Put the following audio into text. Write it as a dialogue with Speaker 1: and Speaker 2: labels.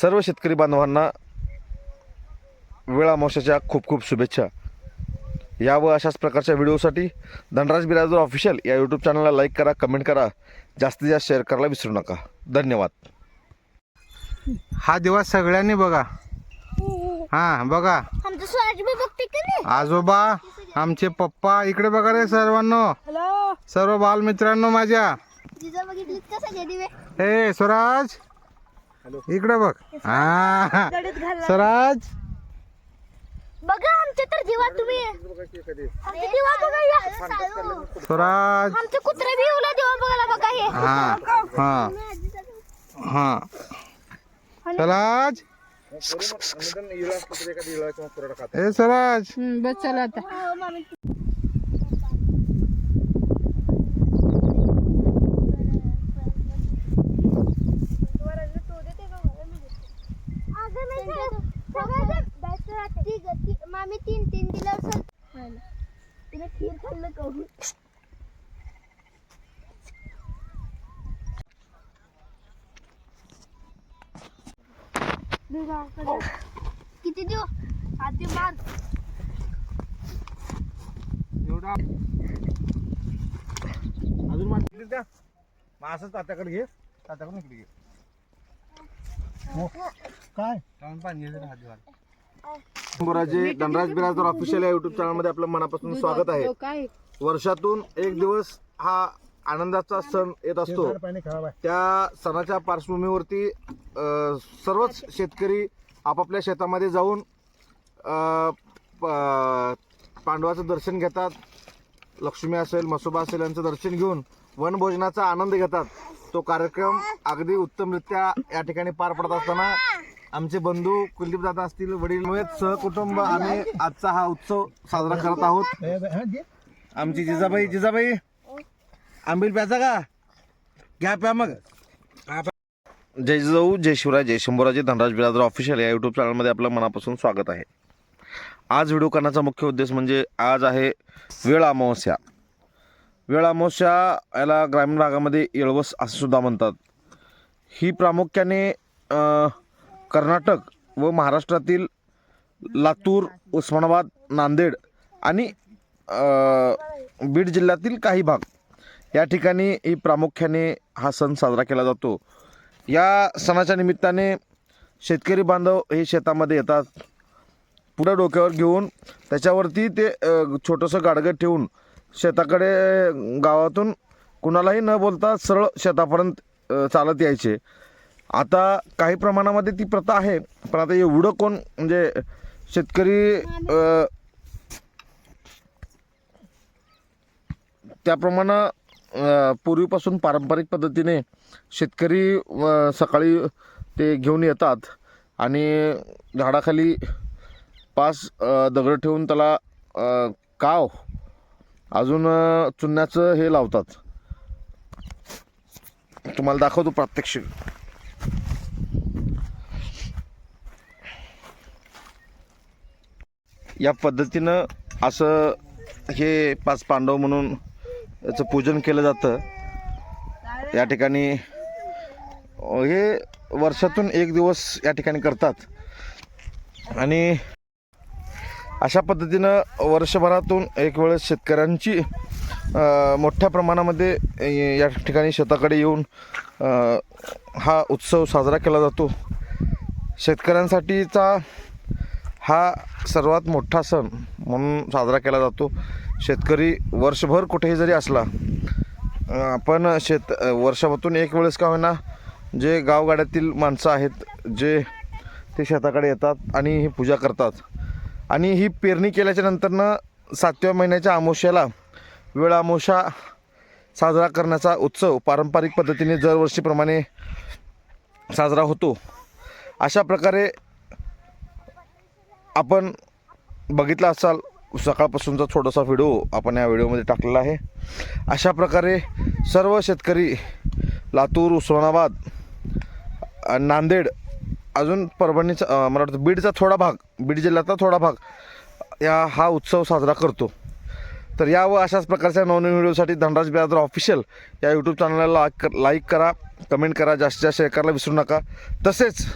Speaker 1: सर्व शेतकरी बांधवांना वेळामोशाच्या खूप खूप शुभेच्छा. या व अशाच प्रकारच्या व्हिडिओसाठी धनराज बिराजदार ऑफिशियल या यूट्यूब चॅनलला लाईक करा कमेंट करा. जास्तीत जास्त शेअर करायला विसरू नका. धन्यवाद.
Speaker 2: हा दिवस सगळ्यांनी बघा. हा बघा.
Speaker 3: आमचं स्वराज बी बघते का नाही?
Speaker 2: आजोबा आमचे पप्पा इकडे बघा रे सर्वांनो.
Speaker 3: हॅलो
Speaker 2: सर्व बालमित्रांनो माझ्या.
Speaker 3: जिजा बघितलीत का सगळे दिवे?
Speaker 2: हे स्वराज? इकडे बघ हा
Speaker 3: घालला
Speaker 2: स्वराज
Speaker 3: बघा आमचे तर दिवा तुम्ही आमचे दिवा बघा या.
Speaker 2: स्वराज
Speaker 3: आमचे कुत्रे बी उला दिवा बघायला बघा हे
Speaker 2: हा हा हा स्वराज ए स्वराज
Speaker 4: बस चला आता
Speaker 3: किती देऊ? आधी मार.
Speaker 2: अजून का मग असंच तात्याकडे घे. तात्याकडून इकडे घे. काय? पाणी
Speaker 1: शंभराजे धनराज बिराजदार ऑफिशियल या यूट्यूब चॅनलमध्ये आपलं मनापासून स्वागत आहे.
Speaker 4: काय?
Speaker 1: वर्षातून एक दिवस हा आनंदाचा सण येत असतो. त्या सणाच्या पार्श्वभूमीवरती सर्वच शेतकरी आपापल्या शेतामध्ये जाऊन पांडवाचं दर्शन घेतात. लक्ष्मी असेल मसोबा असेल यांचं दर्शन घेऊन वनभोजनाचा आनंद घेतात. तो कार्यक्रम अगदी उत्तमरित्या या ठिकाणी पार पडत असताना आमचे बंधू कुलदीप दादा असतील वडील सहकुटुंब आम्ही आजचा हा उत्सव साजरा करत आहोत. आमची जिजाबाई जिजाबाई. आंबील प्याचा का? घ्या प्या मग. जय जिजाऊ जय शिवराय जय शंभूराजे धनराज बिरादर ऑफिशियल या यूट्यूब चॅनलमध्ये आपलं मनापासून स्वागत आहे. आज व्हिडिओ करण्याचा मुख्य उद्देश म्हणजे आज आहे वेळ अमावस्या. वेळ अमावस्या याला ग्रामीण भागामध्ये येळवस असं सुद्धा म्हणतात. ही प्रामुख्याने कर्नाटक व महाराष्ट्रातील लातूर उस्मानाबाद नांदेड आणि बीड जिल्ह्यातील काही भाग या ठिकाणी ही प्रामुख्याने हा सण साजरा केला जातो. या सणाच्या निमित्ताने शेतकरी बांधव हे शेतामध्ये येतात. पुढं डोक्यावर घेऊन त्याच्यावरती ते छोटंसं गाडगं ठेवून शेताकडे गावातून कुणालाही न बोलता सरळ शेतापर्यंत चालत यायचे. आता काही प्रमाणामध्ये ती प्रथा आहे पण आता एवढं कोण म्हणजे शेतकरी त्याप्रमाणे पूर्वीपासून पारंपरिक पद्धतीने शेतकरी सकाळी ते घेऊन येतात आणि झाडाखाली पाच दगड ठेवून त्याला काव अजून चुन्याचं हे लावतात. तुम्हाला दाखवतो प्रात्यक्षिक. या पद्धतीनं असं हे पाच पांडव म्हणून याचं पूजन केलं जातं. या ठिकाणी हे वर्षातून एक दिवस या ठिकाणी करतात. आणि अशा पद्धतीनं वर्षभरातून एक वेळेस शेतकऱ्यांची मोठ्या प्रमाणामध्ये या ठिकाणी शेताकडे येऊन हा उत्सव साजरा केला जातो. शेतकऱ्यांसाठीचा हा सर्वात मोठा सण म्हणून साजरा केला जातो. शेतकरी वर्षभर कुठेही जरी असला आपण शेत वर्षातून एक वेळेस का होईना जे गावगाड्यातील माणसं आहेत जे ते शेताकडे येतात आणि ही पूजा करतात. आणि ही पेरणी केल्याच्या नंतरनं सातव्या महिन्याच्या आमोश्याला वेळामोशा साजरा करण्याचा उत्सव पारंपरिक पद्धतीने दरवर्षीप्रमाणे साजरा होतो. अशा प्रकारे आपण बघितला असाल सकाळपासूनचा थोडासा व्हिडिओ आपण या व्हिडिओमध्ये टाकलेला आहे. अशा प्रकारे सर्व शेतकरी लातूर उस्मानाबाद नांदेड अजून परभणीचा मला वाटतं बीडचा थोडा भाग बीड जिल्ह्याचा थोडा भाग या हा उत्सव साजरा करतो. तर या व अशाच प्रकारच्या नवनवीन व्हिडिओसाठी धनराज बिरादर ऑफिशियल या यूट्यूब चॅनलला लाईक लाईक करा कमेंट करा जास्तीत जास्त शेअर करायला विसरू नका. तसेच